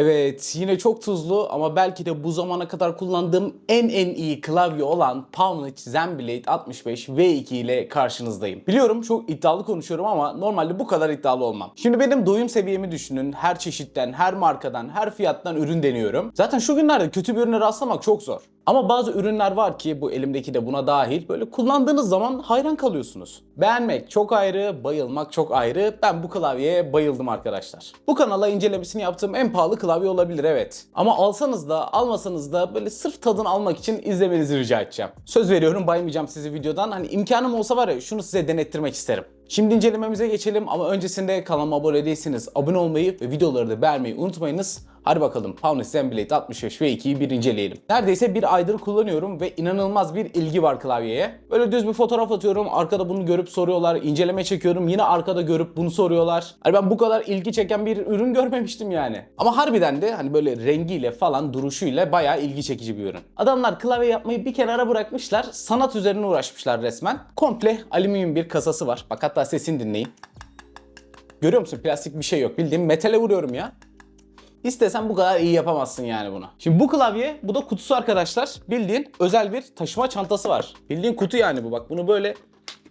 Evet yine çok tuzlu ama belki de bu zamana kadar kullandığım en en iyi klavye olan Pavnich Zenblade 65 V2 ile karşınızdayım. Biliyorum çok iddialı konuşuyorum ama normalde bu kadar iddialı olmam. Şimdi benim doyum seviyemi düşünün. Her çeşitten, her markadan, her fiyattan ürün deniyorum. Zaten şu günlerde kötü bir ürüne rastlamak çok zor. Ama bazı ürünler var ki bu elimdeki de buna dahil böyle kullandığınız zaman hayran kalıyorsunuz. Beğenmek çok ayrı, bayılmak çok ayrı. Ben bu klavyeye bayıldım arkadaşlar. Bu kanala incelemesini yaptığım en pahalı klavye olabilir evet. Ama alsanız da almasanız da böyle sırf tadını almak için izlemenizi rica edeceğim. Söz veriyorum baymayacağım sizi videodan. Hani imkanım olsa var ya şunu size denettirmek isterim. Şimdi incelememize geçelim ama öncesinde kanalıma abone değilseniz abone olmayı ve videoları da beğenmeyi unutmayınız. Hadi bakalım Pavnich Zenblade 65 ve 2'yi bir inceleyelim. Neredeyse bir aydır kullanıyorum ve inanılmaz bir ilgi var klavyeye. Böyle düz bir fotoğraf atıyorum, arkada bunu görüp soruyorlar, inceleme çekiyorum, yine arkada görüp bunu soruyorlar. Hani ben bu kadar ilgi çeken bir ürün görmemiştim yani. Ama harbiden de hani böyle rengiyle falan duruşuyla bayağı ilgi çekici bir ürün. Adamlar klavye yapmayı bir kenara bırakmışlar, sanat üzerine uğraşmışlar resmen. Komple alüminyum bir kasası var. Bak hatta sesini dinleyin. Görüyor musun? Plastik bir şey yok. Bildiğin metale vuruyorum ya. İstesen bu kadar iyi yapamazsın yani bunu. Şimdi bu klavye, bu da kutusu arkadaşlar. Bildiğin özel bir taşıma çantası var. Bildiğin kutu yani bu bak. Bunu böyle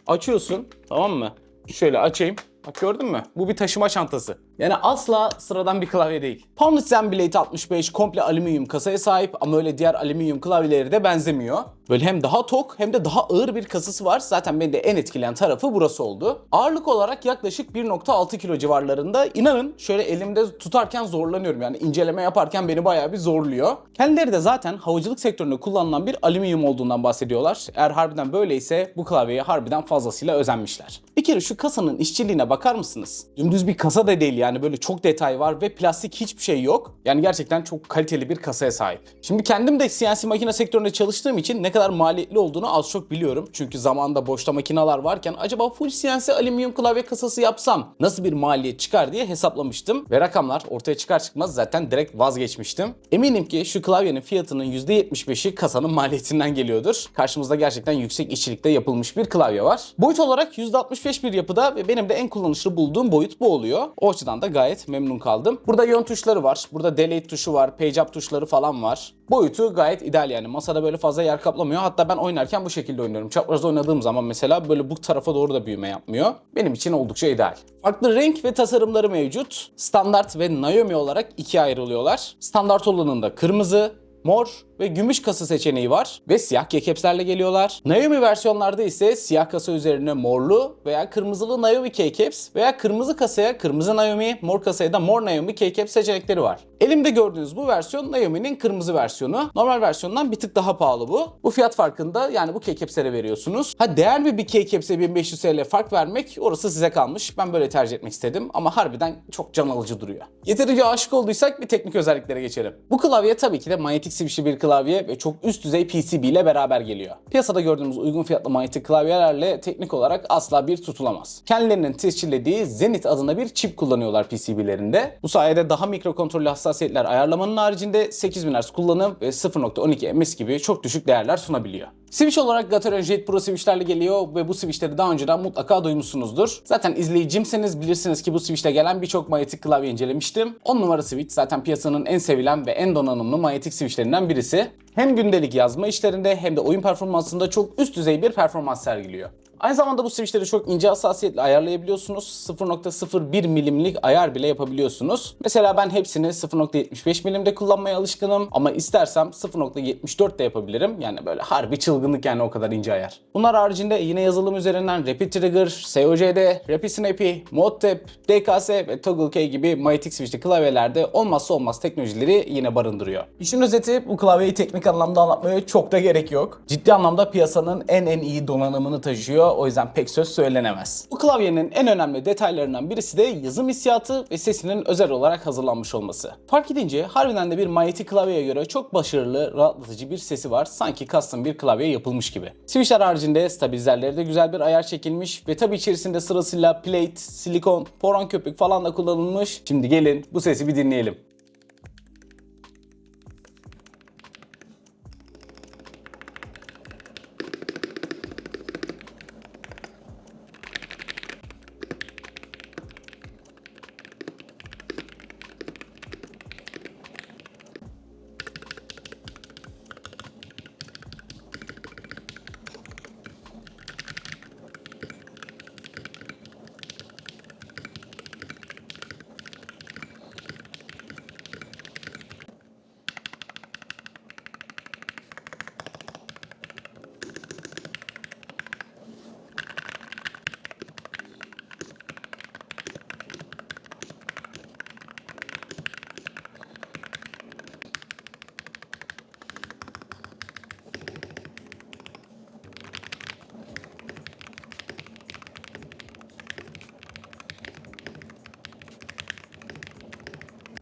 açıyorsun tamam mı? Şöyle açayım. Bak gördün mü? Bu bir taşıma çantası. Yani asla sıradan bir klavye değil. Pavnich Zenblade 65 komple alüminyum kasaya sahip ama öyle diğer alüminyum klavyeleri de benzemiyor. Böyle hem daha tok hem de daha ağır bir kasası var. Zaten beni de en etkileyen tarafı burası oldu. Ağırlık olarak yaklaşık 1.6 kilo civarlarında. İnanın şöyle elimde tutarken zorlanıyorum. Yani inceleme yaparken beni bayağı bir zorluyor. Kendileri de zaten havacılık sektöründe kullanılan bir alüminyum olduğundan bahsediyorlar. Eğer harbiden böyleyse bu klavyeye harbiden fazlasıyla özenmişler. Bir kere şu kasanın işçiliğine bakar mısınız? Dümdüz bir kasa da değil yani böyle çok detay var ve plastik hiçbir şey yok. Yani gerçekten çok kaliteli bir kasaya sahip. Şimdi kendim de CNC makine sektöründe çalıştığım için ne kadar maliyetli olduğunu az çok biliyorum. Çünkü zamanında boşta makineler varken acaba full CNC alüminyum klavye kasası yapsam nasıl bir maliyet çıkar diye hesaplamıştım. Ve rakamlar ortaya çıkar çıkmaz zaten direkt vazgeçmiştim. Eminim ki şu klavyenin fiyatının %75'i kasanın maliyetinden geliyordur. Karşımızda gerçekten yüksek işçilikte yapılmış bir klavye var. Boyut olarak %65 bir yapıda ve benim de en kullanışlı bulduğum boyut bu oluyor. O açıdan da gayet memnun kaldım. Burada yön tuşları var. Burada delete tuşu var. Page up tuşları falan var. Boyutu gayet ideal yani. Masada böyle fazla yer kaplamıyor. Hatta ben oynarken bu şekilde oynuyorum. Çapraz oynadığım zaman mesela böyle bu tarafa doğru da büyüme yapmıyor. Benim için oldukça ideal. Farklı renk ve tasarımları mevcut. Standart ve Naomi olarak ikiye ayrılıyorlar. Standart olanında kırmızı, mor ve gümüş kasa seçeneği var ve siyah keycaps'lerle geliyorlar. Naomi versiyonlarda ise siyah kasa üzerine morlu veya kırmızılı Naomi keycaps veya kırmızı kasaya kırmızı Naomi, mor kasaya da mor Naomi keycaps seçenekleri var. Elimde gördüğünüz bu versiyon Naomi'nin kırmızı versiyonu. Normal versiyondan bir tık daha pahalı bu. Bu fiyat farkında yani bu keycaps'lere veriyorsunuz. Ha değer mi bir keycaps'e 1500 TL fark vermek orası size kalmış. Ben böyle tercih etmek istedim ama harbiden çok can alıcı duruyor. Yeterince aşık olduysak bir teknik özelliklere geçelim. Bu klavye tabii ki de manyetik switch'li bir klavye ve çok üst düzey PCB ile beraber geliyor. Piyasada gördüğümüz uygun fiyatlı manyetik klavyelerle teknik olarak asla bir tutulamaz. Kendilerinin tescillediği Zenith adına bir çip kullanıyorlar PCB'lerinde. Bu sayede daha mikrokontrollü hassasiyetler ayarlamanın haricinde 8000 Hz kullanım ve 0.12 ms gibi çok düşük değerler sunabiliyor. Switch olarak Gateron Jet Pro switchlerle geliyor ve bu switchleri daha önceden mutlaka duymuşsunuzdur. Zaten izleyicimseniz bilirsiniz ki bu switch'te gelen birçok manyetik klavye incelemiştim. 10 numara switch zaten piyasanın en sevilen ve en donanımlı manyetik switchlerinden birisi. Hem gündelik yazma işlerinde hem de oyun performansında çok üst düzey bir performans sergiliyor. Aynı zamanda bu switchleri çok ince hassasiyetle ayarlayabiliyorsunuz. 0.01 milimlik ayar bile yapabiliyorsunuz. Mesela ben hepsini 0.75 milimde kullanmaya alışkınım ama istersem 0.74 de yapabilirim. Yani böyle harbi çılgınlık yani o kadar ince ayar. Bunlar haricinde yine yazılım üzerinden Rapid Trigger, SOCD, Rapid Snappy, ModTap, DKS ve Toggle Key gibi manyetik switchli klavyelerde olmazsa olmaz teknolojileri yine barındırıyor. İşin özeti bu klavyeyi teknik anlamda anlatmaya çok da gerek yok. Ciddi anlamda piyasanın en en iyi donanımını taşıyor. O yüzden pek söz söylenemez. Bu klavyenin en önemli detaylarından birisi de yazım hissiyatı ve sesinin özel olarak hazırlanmış olması. Fark edince harbiden de bir manyetik klavyeye göre çok başarılı, rahatlatıcı bir sesi var. Sanki custom bir klavye yapılmış gibi. Switchler haricinde stabilizerleri de güzel bir ayar çekilmiş ve tabi içerisinde sırasıyla plate, silikon, poron köpük falan da kullanılmış. Şimdi gelin bu sesi bir dinleyelim.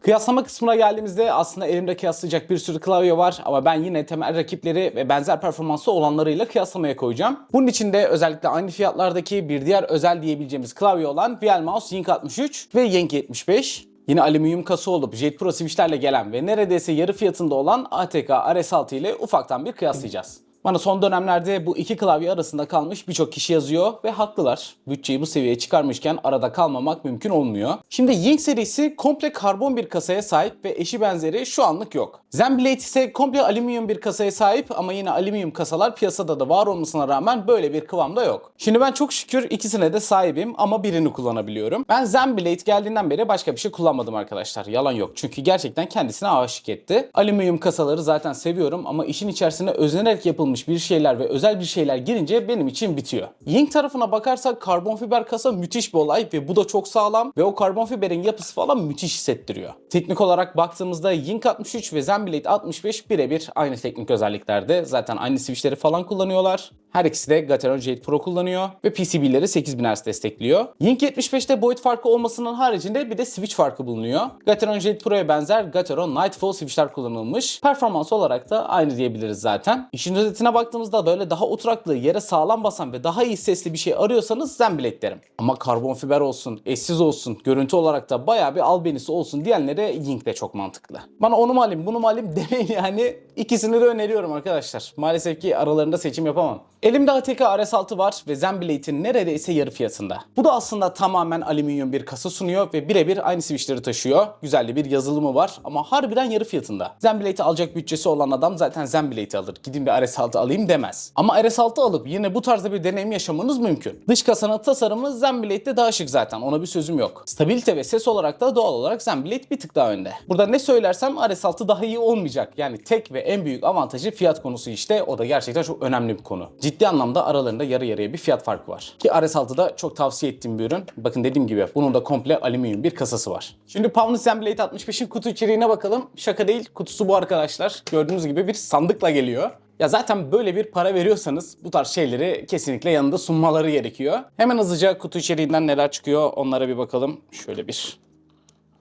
Kıyaslama kısmına geldiğimizde aslında elimde kıyaslayacak bir sürü klavye var ama ben yine temel rakipleri ve benzer performanslı olanlarıyla kıyaslamaya koyacağım. Bunun için de özellikle aynı fiyatlardaki bir diğer özel diyebileceğimiz klavye olan VielMouse Ying 63 ve Ying 75. Yine alüminyum kasa olup Jet Pro switchlerle gelen ve neredeyse yarı fiyatında olan ATK RS6 ile ufaktan bir kıyaslayacağız. Bana son dönemlerde bu iki klavye arasında kalmış birçok kişi yazıyor ve haklılar. Bütçeyi bu seviyeye çıkarmışken arada kalmamak mümkün olmuyor. Şimdi Ying serisi komple karbon bir kasaya sahip ve eşi benzeri şu anlık yok. Zenblade ise komple alüminyum bir kasaya sahip ama yine alüminyum kasalar piyasada da var olmasına rağmen böyle bir kıvamda yok. Şimdi ben çok şükür ikisine de sahibim ama birini kullanabiliyorum. Ben Zenblade geldiğinden beri başka bir şey kullanmadım arkadaşlar. Yalan yok. Çünkü gerçekten kendisine aşık etti. Alüminyum kasaları zaten seviyorum ama işin içerisine özenerek yapılmış bir şeyler ve özel bir şeyler girince benim için bitiyor. Ying tarafına bakarsak karbon fiber kasa müthiş bir olay ve bu da çok sağlam ve o karbon fiberin yapısı falan müthiş hissettiriyor. Teknik olarak baktığımızda Ying 63 ve Zenblade 65 birebir aynı teknik özelliklerde. Zaten aynı switchleri falan kullanıyorlar. Her ikisi de Gateron Jade Pro kullanıyor ve PCB'leri 8000 Hz destekliyor. Ying 75'te boyut farkı olmasının haricinde bir de switch farkı bulunuyor. Gateron Jade Pro'ya benzer Gateron Nightfall switchler kullanılmış. Performans olarak da aynı diyebiliriz zaten. İşin özetine baktığımızda böyle daha oturaklı, yere sağlam basan ve daha iyi sesli bir şey arıyorsanız Zenblade derim. Ama karbon fiber olsun, eşsiz olsun, görüntü olarak da bayağı bir albenisi olsun diyenlere Ying de çok mantıklı. Bana onu mu alayım, bunu mu alayım demeyin yani. İkisini de öneriyorum arkadaşlar. Maalesef ki aralarında seçim yapamam. Elimde ATK RS6 var ve Zenblade'in neredeyse yarı fiyatında. Bu da aslında tamamen alüminyum bir kasa sunuyor ve birebir aynı switchleri taşıyor. Güzel bir yazılımı var ama harbiden yarı fiyatında. Zenblade'i alacak bütçesi olan adam zaten Zenblade'i alır. Gidin bir RS6 alayım demez. Ama RS6 alıp yine bu tarzda bir deneyim yaşamanız mümkün. Dış kasanın tasarımı Zenblade'de daha şık zaten. Ona bir sözüm yok. Stabilite ve ses olarak da doğal olarak Zenblade bir tık daha önde. Burada ne söylersem RS6 daha iyi olmayacak. Yani tek ve en büyük avantajı fiyat konusu işte. O da gerçekten çok önemli bir konu. Ciddi anlamda aralarında yarı yarıya bir fiyat farkı var. Ki RS6'da çok tavsiye ettiğim bir ürün. Bakın dediğim gibi bunun da komple alüminyum bir kasası var. Şimdi Pavlov Zenblade 65'in kutu içeriğine bakalım. Şaka değil kutusu bu arkadaşlar. Gördüğünüz gibi bir sandıkla geliyor. Ya zaten böyle bir para veriyorsanız bu tarz şeyleri kesinlikle yanında sunmaları gerekiyor. Hemen hızlıca kutu içeriğinden neler çıkıyor onlara bir bakalım. Şöyle bir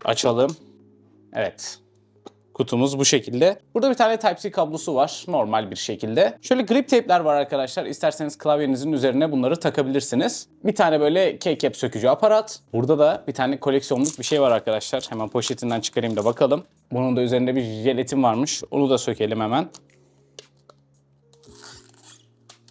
açalım. Evet. Kutumuz bu şekilde. Burada bir tane Type-C kablosu var normal bir şekilde. Şöyle grip tape'ler var arkadaşlar. İsterseniz klavyenizin üzerine bunları takabilirsiniz. Bir tane böyle keycap sökücü aparat. Burada da bir tane koleksiyonluk bir şey var arkadaşlar. Hemen poşetinden çıkarayım da bakalım. Bunun da üzerinde bir jelatin varmış. Onu da sökelim hemen.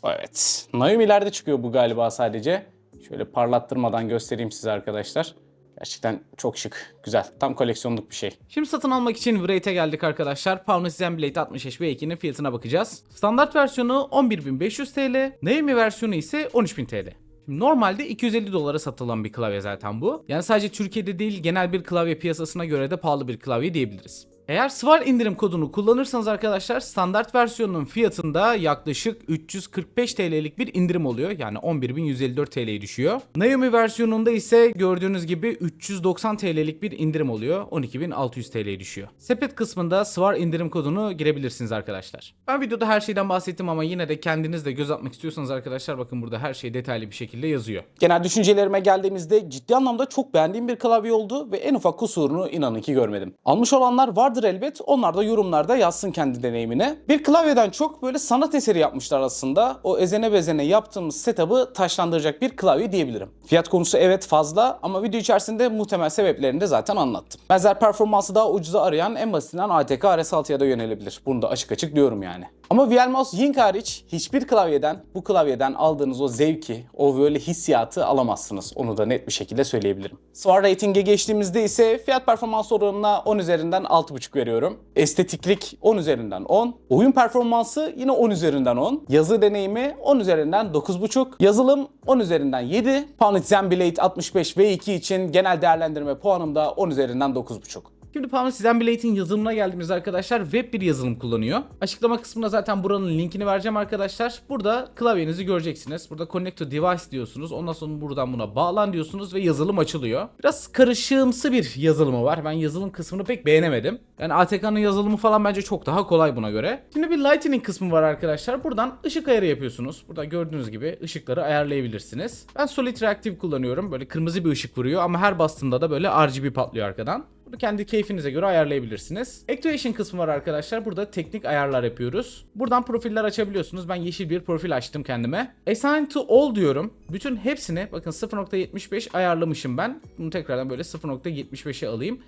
Evet. Naomi'lerde çıkıyor bu galiba sadece. Şöyle parlattırmadan göstereyim size arkadaşlar. Gerçekten çok şık, güzel. Tam koleksiyonluk bir şey. Şimdi satın almak için Wraith'e geldik arkadaşlar. Pavnos Zenblade 65 ve 2'nin fiyatına bakacağız. Standart versiyonu 11.500 TL, Naomi versiyonu ise 13.000 TL. Şimdi normalde 250 dolara satılan bir klavye zaten bu. Yani sadece Türkiye'de değil genel bir klavye piyasasına göre de pahalı bir klavye diyebiliriz. Eğer Svar indirim kodunu kullanırsanız arkadaşlar standart versiyonunun fiyatında yaklaşık 345 TL'lik bir indirim oluyor. Yani 11.154 TL'ye düşüyor. Naomi versiyonunda ise gördüğünüz gibi 390 TL'lik bir indirim oluyor. 12.600 TL'ye düşüyor. Sepet kısmında Svar indirim kodunu girebilirsiniz arkadaşlar. Ben videoda her şeyden bahsettim ama yine de kendiniz de göz atmak istiyorsanız arkadaşlar bakın burada her şey detaylı bir şekilde yazıyor. Genel düşüncelerime geldiğimizde ciddi anlamda çok beğendiğim bir klavye oldu ve en ufak kusurunu inanın ki görmedim. Almış olanlar vardır elbet. Onlar da yorumlarda yazsın kendi deneyimini. Bir klavyeden çok böyle sanat eseri yapmışlar aslında. O ezene bezene yaptığımız setup'ı taşlandıracak bir klavye diyebilirim. Fiyat konusu evet fazla ama video içerisinde muhtemel sebeplerini de zaten anlattım. Benzer performansı daha ucuza arayan en basitinden ATK RS6'ya da yönelebilir. Bunu da açık açık diyorum yani. Ama VielMouse Ying hariç hiçbir klavyeden bu klavyeden aldığınız o zevki, o böyle hissiyatı alamazsınız. Onu da net bir şekilde söyleyebilirim. Svar rating'e geçtiğimizde ise fiyat performans oranına 10 üzerinden 6.5 veriyorum. Estetiklik 10 üzerinden 10. Oyun performansı yine 10 üzerinden 10. Yazı deneyimi 10 üzerinden 9.5. Yazılım 10 üzerinden 7. Pavnit Zenblade 65 V2 için genel değerlendirme puanım da 10 üzerinden 9.5. Şimdi Pavlos Zenblade'in yazılımına geldiğimizde arkadaşlar web bir yazılım kullanıyor. Açıklama kısmına zaten buranın linkini vereceğim arkadaşlar. Burada klavyenizi göreceksiniz. Burada connect to device diyorsunuz. Ondan sonra buradan buna bağlan diyorsunuz ve yazılım açılıyor. Biraz karışığımsı bir yazılımı var. Ben yazılım kısmını pek beğenemedim. Yani ATK'nın yazılımı falan bence çok daha kolay buna göre. Şimdi bir lightning kısmı var arkadaşlar. Buradan ışık ayarı yapıyorsunuz. Burada gördüğünüz gibi ışıkları ayarlayabilirsiniz. Ben Solid Reactive kullanıyorum. Böyle kırmızı bir ışık vuruyor ama her bastığımda da böyle RGB patlıyor arkadan. Bunu kendi keyfinize göre ayarlayabilirsiniz. Activation kısmı var arkadaşlar. Burada teknik ayarlar yapıyoruz. Buradan profiller açabiliyorsunuz. Ben yeşil bir profil açtım kendime. Assign to all diyorum. Bütün hepsini bakın 0.75 ayarlamışım ben. Bunu tekrardan böyle 0.75'e alayım.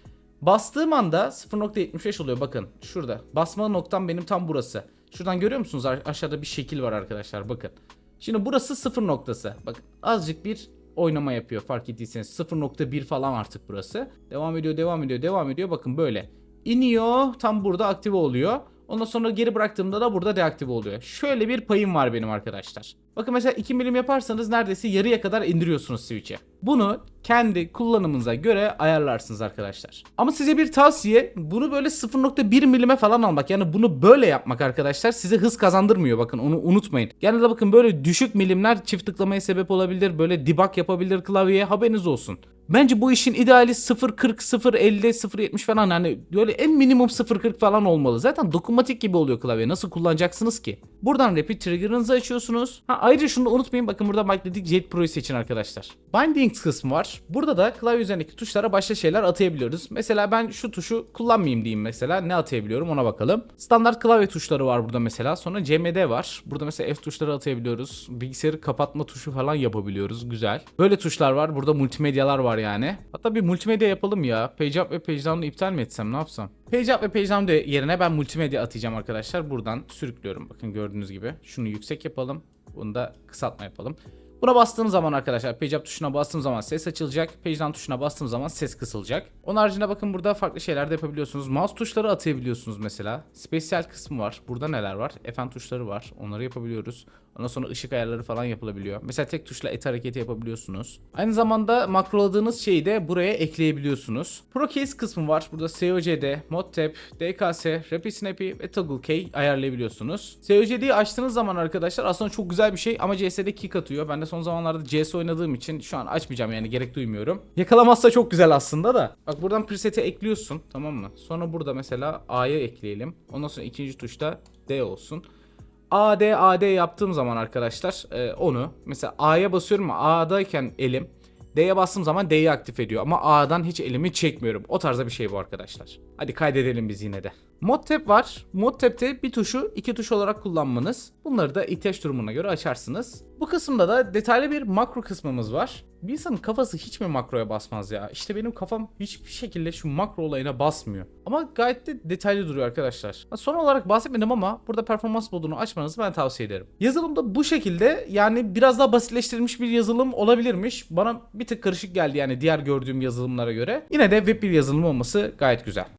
Bastığım anda 0.75 oluyor bakın şurada. Basma noktam benim tam burası. Şuradan görüyor musunuz aşağıda bir şekil var arkadaşlar bakın. Şimdi burası sıfır noktası. Bakın azıcık bir oynama yapıyor fark ettiyseniz. 0.1 falan artık burası. Devam ediyor devam ediyor devam ediyor bakın böyle. İniyor tam burada aktive oluyor. Ondan sonra geri bıraktığımda da burada deaktive oluyor. Şöyle bir payım var benim arkadaşlar. Bakın mesela 2 milim yaparsanız neredeyse yarıya kadar indiriyorsunuz switch'e. Bunu kendi kullanımınıza göre ayarlarsınız arkadaşlar. Ama size bir tavsiye bunu böyle 0.1 milime falan almak. Yani bunu böyle yapmak arkadaşlar size hız kazandırmıyor. Bakın onu unutmayın. Genelde bakın böyle düşük milimler çift tıklamaya sebep olabilir. Böyle debug yapabilir klavyeye haberiniz olsun. Bence bu işin ideali 0.40, 0.50, 0.70 falan hani böyle en minimum 0.40 falan olmalı. Zaten dokunmatik gibi oluyor klavye. Nasıl kullanacaksınız ki? Buradan repeat trigger'ınızı açıyorsunuz. Ha ayrıca şunu unutmayın. Bakın burada Magnetic Jet Pro'yu seçin arkadaşlar. Bindings kısmı var. Burada da klavye üzerindeki tuşlara başka şeyler atayabiliyoruz. Mesela ben şu tuşu kullanmayayım diyeyim mesela. Ne atayabiliyorum ona bakalım. Standart klavye tuşları var burada mesela. Sonra CMD var. Burada mesela F tuşları atayabiliyoruz. Bilgisayarı kapatma tuşu falan yapabiliyoruz. Güzel. Böyle tuşlar var. Burada multimedyalar var yani. Hatta bir multimedya yapalım ya. Page ve page iptal mi etsem ne yapsam? Page ve page yerine ben multimedya atacağım arkadaşlar. Buradan sürüklüyorum. Bakın gördüğünüz gibi. Şunu yüksek yapalım. Bunu da kısaltma yapalım. Buna bastığım zaman arkadaşlar page tuşuna bastığım zaman ses açılacak. Page tuşuna bastığım zaman ses kısılacak. Onun haricinde bakın burada farklı şeyler de yapabiliyorsunuz. Mouse tuşları atayabiliyorsunuz mesela. Spesiyel kısmı var. Burada neler var? FN tuşları var. Onları yapabiliyoruz. Ondan sonra ışık ayarları falan yapılabiliyor. Mesela tek tuşla et hareketi yapabiliyorsunuz. Aynı zamanda makroladığınız şeyi de buraya ekleyebiliyorsunuz. ProCase kısmı var. Burada COCD, ModTap, DKS, Rapid Snappy ve Toggle Key ayarlayabiliyorsunuz. COCD'yi açtığınız zaman arkadaşlar aslında çok güzel bir şey ama CS'de kick atıyor. Ben de son zamanlarda CS oynadığım için şu an açmayacağım yani gerek duymuyorum. Yakalamazsa çok güzel aslında da. Bak buradan preset'i ekliyorsun tamam mı? Sonra burada mesela A'ya ekleyelim. Ondan sonra ikinci tuşta D olsun. AD AD yaptığım zaman arkadaşlar e, onu mesela A'ya basıyorum A'dayken elim D'ye bastığım zaman D'yi aktif ediyor ama A'dan hiç elimi çekmiyorum. O tarzda bir şey bu arkadaşlar. Hadi kaydedelim biz yine de. ModTap var. ModTap'te bir tuşu iki tuş olarak kullanmanız. Bunları da ihtiyaç durumuna göre açarsınız. Bu kısımda da detaylı bir makro kısmımız var. Bir insanın kafası hiç mi makroya basmaz ya? İşte benim kafam hiçbir şekilde şu makro olayına basmıyor. Ama gayet de detaylı duruyor arkadaşlar. Son olarak bahsetmedim ama burada performans modunu açmanızı ben tavsiye ederim. Yazılımda bu şekilde yani biraz daha basitleştirilmiş bir yazılım olabilirmiş. Bana bir tık karışık geldi yani diğer gördüğüm yazılımlara göre. Yine de web bir yazılım olması gayet güzel.